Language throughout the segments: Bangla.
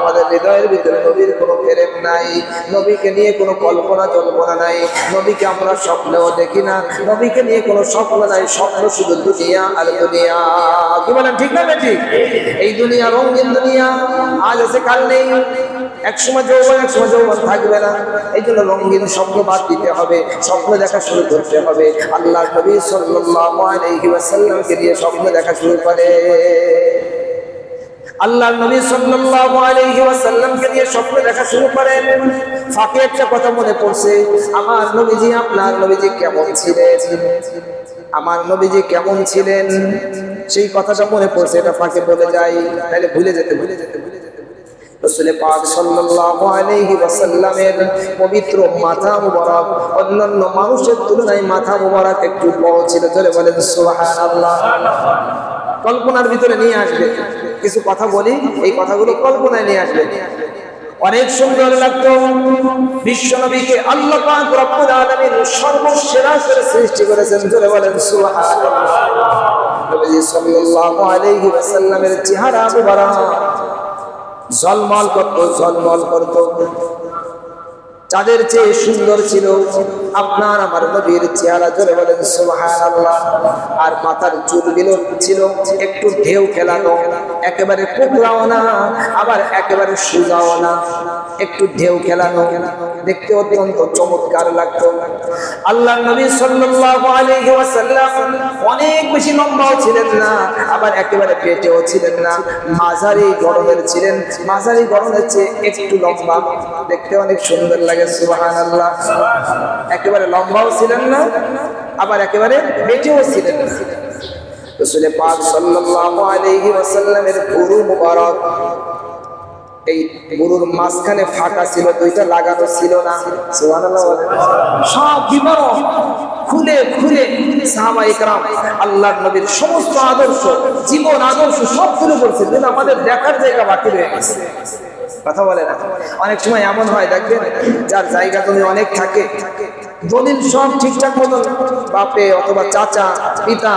আমাদের হৃদয়ের ভিতরে নবীর কোনো প্রেম নাই, নবীকে নিয়ে কোনো কল্পনা, জল্পনা নাই। নবীকে আমরা স্বপ্নেও দেখি না, নবীকে নিয়ে কোনো স্বপ্ন নাই, স্বপ্ন শুধু দুনিয়া আর দুনিয়া। কি বলেন, ঠিক না ঠিক এই দুনিয়া রঙিন দুনিয়া, আজ আছে, কাল নেই। এক সময় যৌবন, এক সময় যৌবন থাকবে না। এই জন্য রঙিন স্বপ্ন বাদ দিতে হবে, স্বপ্ন দেখা শুরু করতে হবে। আল্লাহ নবী সাল্লাল্লাহু আলাইহি ওয়াসাল্লামকে দিয়ে স্বপ্ন দেখা শুরু করে। আল্লাহ নবী সাল্লাল্লাহু আলাইহি ওয়াসাল্লামকে দিয়ে স্বপ্ন দেখা শুরু করেন। ফাঁকে একটা কথা মনে পড়ছে, আমার নবীজি আপনার নবীজি কেমন ছিলেন? আমার নবীজি কেমন ছিলেন? সেই কথাটা মনে পড়ছে, এটা ফাঁকে বলে যাই, তাহলে ভুলে যেতে ভুলে যেতে ভুলে যেতে পবিত্র মাথা অন্যান্য মানুষের তুলনায় মাথা একটু ছিল। বলেন কল্পনার ভিতরে নিয়ে আসবে। কিছু কথা বলি, এই কথাগুলো কল্পনায় নিয়ে আসবে অনেক সুন্দর লাগতো। বিশ্ব নবীকে আল্লাহ সর্বসেরা করে সৃষ্টি করেছেন, জোরে বলেন, সুবহানাল্লাহ। চেহারা মুবারক। জলমল করতো জলমল করতো। চাঁদের চেয়ে সুন্দর ছিল। আপনার আমার নবীর চেহারা ধরে বলেন, সুবহানাল্লাহ। আর মাথার চুলগুলো ছিল, একটু ঢেউ খেলানো, একেবারে কোকড়াও না, আবার একেবারে সুজাও না। একটু ঢেউ খেলানো, দেখতে অত্যন্ত চমৎকার লাগতো। আল্লাহ নবী ওয়াসাল্লাম অনেক বেশি লম্বাও ছিলেন না, আবার একেবারে পেটেও ছিলেন না। মাঝারি গরমের ছিলেন, মাঝারি গরমের চেয়ে একটু লম্বা। দেখতে অনেক সুন্দর লাগে, সুবহানাল্লাহ। একেবারে লম্বাও ছিলেন না, আবার একেবারে পেটেও ছিলেন না। পাক সাল্লাল্লাহু আলাইহি ওয়াসাল্লামের মুবারক, এই গরুর মাঝখানে ফাঁকা ছিল, দুইটা লাগানো ছিল না। সুবহানাল্লাহ সব বিবরণ খুলে খুলে সাহাবা ইকরাম, আল্লাহর নবীর সমস্ত আদর্শ, জীবন আদর্শ সব তুলে করছে কিন্তু আমাদের দেখার জায়গা বাকি রয়ে গেছে। কথা বলে না? অনেক সময় এমন হয়, দেখবেন, যার জায়গা তুমি অনেক থাকে দলিল সব ঠিকঠাক মতন বাপে অথবা চাচা, পিতা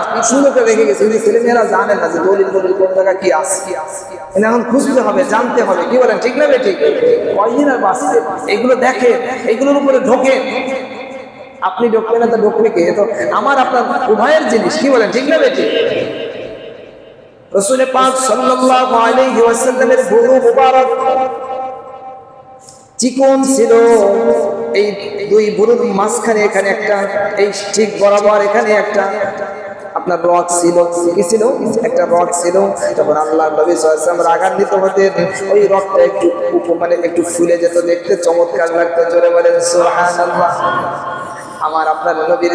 করে রেখে গেছে, কিন্তু ছেলেমেয়েরা জানে না যে দলিল দলিল কোন জায়গা কি কিন্তু এখন খুঁজতে হবে, জানতে হবে। কি বলেন, ঠিক না বে ঠিক? কয়দিন আর বাঁচতে? এগুলো দেখে, এগুলোর উপরে ঢোকে। আপনি ঢোকলে না তো ঢোকবে কে? তো আমার, আপনার উভয়ের জিনিস। কি বলেন, ঠিক না বে ঠিক? রসুল পাক সাল্লাল্লাহু আলাইহি ওয়াসাল্লামের মুবারক চিকন ছিল। এই দুই বুড়ুর মাঝখানে এখানে একটা, এই ঠিক বরাবর এখানে একটা আপনার রথ ছিল। কি ছিল? একটা রথ ছিল। তখন আল্লাহ নবী সাল্লাল্লাহু রাগান্বিত হতেন, ওই রথটা একটু মানে একটু ফুলে যেত দেখতে, চমৎকার লাগতো, জোরে বলেন আমার আপনার নবীর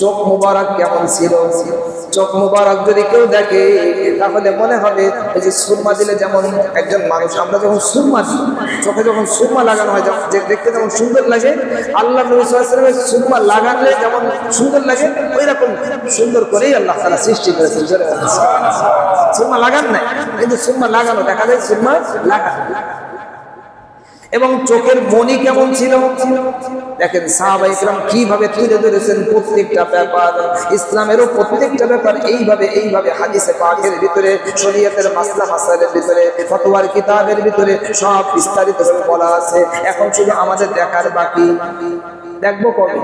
চোখ মুবারক কেমন ছিল চোখ মুবারক যদি কেউ দেখে, তাহলে মনে হবে এই যে সুরমা দিলে যেমন একজন মানুষ, আমরা যখন সুরমা দিই, চোখে যখন সুরমা লাগানো হয় যে দেখতে যেমন সুন্দর লাগে, আল্লাহ নবী সুরমা লাগালে যেমন সুন্দর লাগে ওই রকম সুন্দর করেই আল্লাহ তারা সৃষ্টি করেছেন। সুরমা লাগান নাই, কিন্তু সুরমা লাগানো, দেখা যায় সুরমা লাগানো এবং চোখের মনি কেমন ছিল? দেখেন সাহাবা ইসলাম কীভাবে তুলে ধরেছেন প্রত্যেকটা ব্যাপার। ইসলামেরও প্রত্যেকটা ব্যাপার এইভাবে এইভাবে হাদিসে পাকের ভিতরে, শরীয়তের মাসলা মাসালের ভিতরে, ফতোয়ার কিতাবের ভিতরে সব বিস্তারিত বলা আছে। এখন শুধু আমাদের দেখার বাকি। দেখব কবে?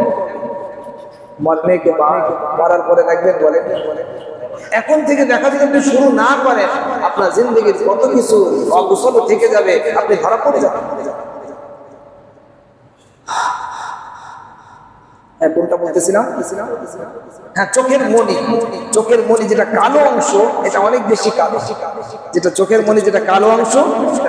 মরনে কে বাদ, মরার পরে দেখবেন বলেন। এখন থেকে দেখা যদি আপনি শুরু না করেন, আপনার জিন্দগির কত কিছু অকুশল থেকে যাবে, আপনি ধরা পড়ে যাবেন। হ্যাঁ, কোনটা বলতেছিলাম? হ্যাঁ চোখের চোখের যেটা কালো অংশ এটা অনেক বেশি কালো। যেটা চোখের যেটা কালো অংশ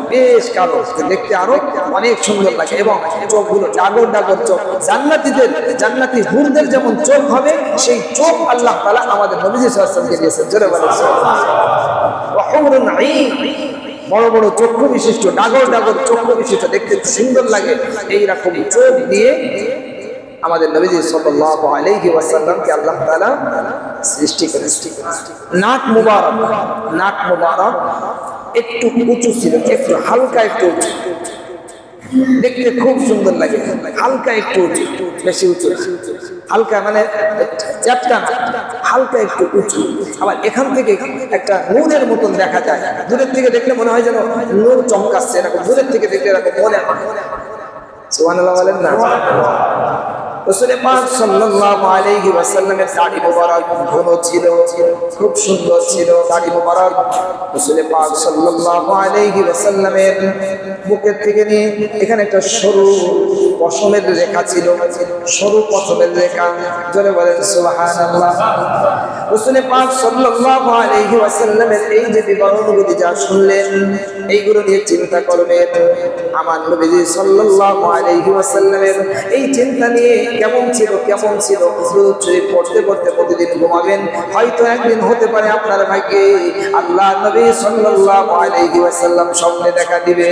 বেশ কালো। দেখতে আরও অনেক সুন্দর লাগে। এবং চোখগুলো ডাগর ডাগর চোখ। জান্নাতীদের জান্নাতি হুরদের যেমন চোখ হবে সেই চোখ আল্লাহ তাআলা আমাদের নবীজি দিয়েছেন। জোরে বড় বড় চক্ষু বিশিষ্ট ডাগর ডাগর চক্ষু বিশিষ্ট দেখতে সুন্দর লাগে। এইরকম চোখ দিয়ে আমাদের নবীজি সাল্লাল্লাহু আলাইহি ওয়াসাল্লামকে আল্লাহ তাআলা সৃষ্টি করেছেন। নাক মুবারক নাক মুবারক একটু উঁচু ছিল, একটু হালকা একটু উঁচু। দেখতে খুব সুন্দর লাগে, হালকা একটু উঁচু, বেশি উঁচু। হালকা মানে চ্যাপটা হালকা একটু উঁচু। আবার এখান থেকে একটা নূরের মতন দেখা যায়। দূরের থেকে দেখলে মনে হয় যেন নূর চমকাচ্ছে, এরকম দূরের থেকে দেখলে এরকম মনে হয়। বলেন না? রসুল পাক সাল্লাল্লাহু আলাইহি ওয়াসাল্লামের দাড়ি মোবারক ঘন ছিল, খুব সুন্দর ছিল দাড়ি মোবারক। রসুল পাক সাল্লাল্লাহু আলাইহি ওয়াসাল্লামের বুকের থেকে নিয়ে এখানে একটা সরু পশমের রেখা ছিল, সরু পশমের রেখা। জোরে বলেন, সুবহানাল্লাহ। এই যে শুনলেন, এইগুলো নিয়ে চিন্তা করবেন। আমার নবীজি এই চিন্তা নিয়ে কেমন ছিল কেমন ছিল? পড়তে পড়তে প্রতিদিন ঘুমাবেন। হয়তো একদিন হতে পারে আপনার ভাগ্যে আল্লাহ নবী ওয়াসাল্লাম স্বপ্নে দেখা দিবে।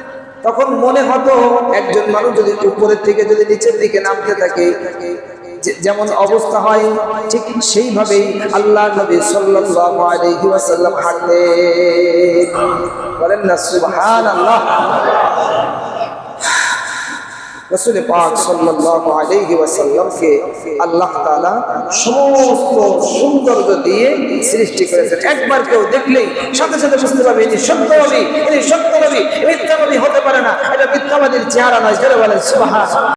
তখন মনে হতো একজন মানুষ যদি উপরের থেকে যদি নিচের দিকে নামতে থাকে যেমন অবস্থা হয়, ঠিক সেইভাবেই আল্লাহ নবী ওয়াসাল্লাম হাঁটতেন। বলেন না, সুবহানাল্লাহ। রসুল পাক সাল্লাল্লাহু আলাইহি ওয়াসাল্লামকে আল্লাহ তাআলা সমস্ত সৌন্দর্য দিয়ে সৃষ্টি করেছেন। একবার কেউ দেখলেই সাথে সাথে বুঝতে পারবে ইনি সত্যবাদী ইনি সত্যবাদী মিথ্যাবাদী হতে পারে না। এটা মিথ্যাবাদীর চেহারা নয় যেটা বলেন, সুবহান।